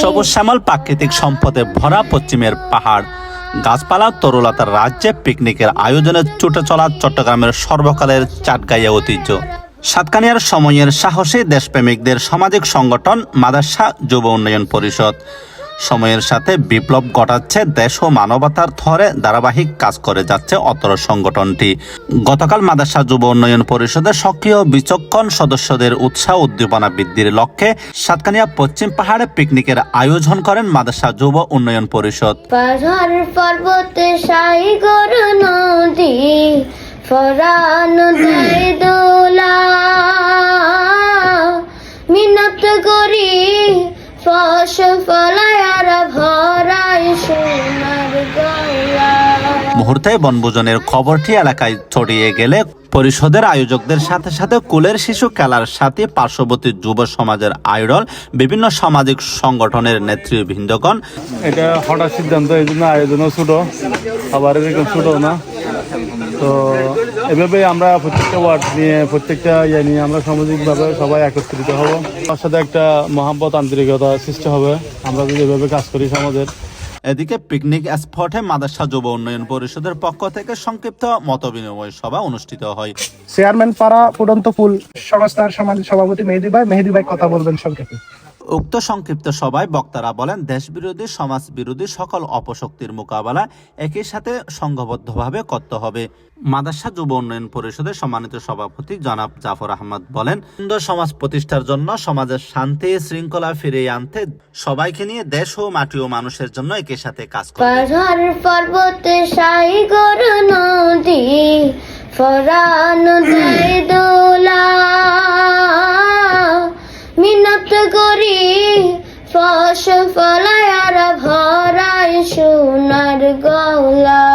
সবুজ শ্যামল প্রাকৃতিক সম্পদে ভরা পশ্চিমের পাহাড়। গাছপালা তরুলতার রাজ্যে পিকনিকের আয়োজনে ছুটে চলা চট্টগ্রামের সর্বকালের চাটগাইয়া ঐতিহ্য। সাতকানিয়ার সময়ের সাহসী দেশপ্রেমিকদের সামাজিক সংগঠন মাদাসা যুব উন্নয়ন পরিষদ। সময়ের সাথে বিপ্লব ঘটাচ্ছে দেশ ও মানবতার থরে ধারাবাহিক কাজ করে যাচ্ছে অতর সংগঠনটি। গতকাল মাদাসা যুব উন্নয়ন পরিষদের সক্রিয় বিচক্ষণ সদস্যদের উৎসাহ উদ্দীপনা বৃদ্ধির লক্ষ্যে সাতকানিয়া পশ্চিম পাহাড়ে পিকনিকের আয়োজন করেন মাদাসা যুব উন্নয়ন পরিষদ। দোলা। মিনত করি মুহূর্তে বনভোজনের খবরটি এলাকায় ছড়িয়ে গেলে পরিষদের আয়োজকদের সাথে সাথে কুলের শিশু খেলার সাথে পার্শ্ববর্তী যুব সমাজের আইডল বিভিন্ন সামাজিক সংগঠনের নেতৃবৃন্দগণ। এটা হঠাৎ সিদ্ধান্ত এই জন্য আয়োজনও ছোট আবার এরকম ছোট না। তো এভাবে আমরা প্রত্যেকটা ওয়ার্ড নিয়ে প্রত্যেকটা ইয়ে নিয়ে আমরা সামাজিকভাবে সবাই একত্রিত হব। তার সাথে একটা মহাব্বত আন্তরিকতা সৃষ্টি হবে। আমরা যদি এভাবে কাজ করি সমাজের। এদিকে পিকনিক স্পটে মাদাসা যুব উন্নয়ন পরিষদের পক্ষ থেকে সংক্ষিপ্ত মতবিনিময় সভা অনুষ্ঠিত হয়। চেয়ারম্যান পাড়া ফুটন্ত ফুল সংস্থার সমাজ সভাপতি মেহেদি ভাই মেহেদি ভাই কথা বলবেন সংক্ষেপে। উক্ত সংক্ষিপ্ত সভায় বক্তারা বলেন, দেশবিরোধী সমাজ বিরোধী সকল অপশক্তির মোকাবেলা একই সাথে সংঘবদ্ধভাবে করতে হবে। মাদাসা যুব উন্নয়ন পরিষদের সম্মানিত সভাপতি জনাব জাফর আহমদ বলেন সুন্দর সমাজ প্রতিষ্ঠার জন্য সমাজের শান্তি শৃঙ্খলা ফিরিয়ে আনতে সবাইকে নিয়ে দেশ ও মাটি ও মানুষের জন্য একই সাথে কাজ ফরান করি। ফসল ফলায় আর ভরায় সোনার গলা।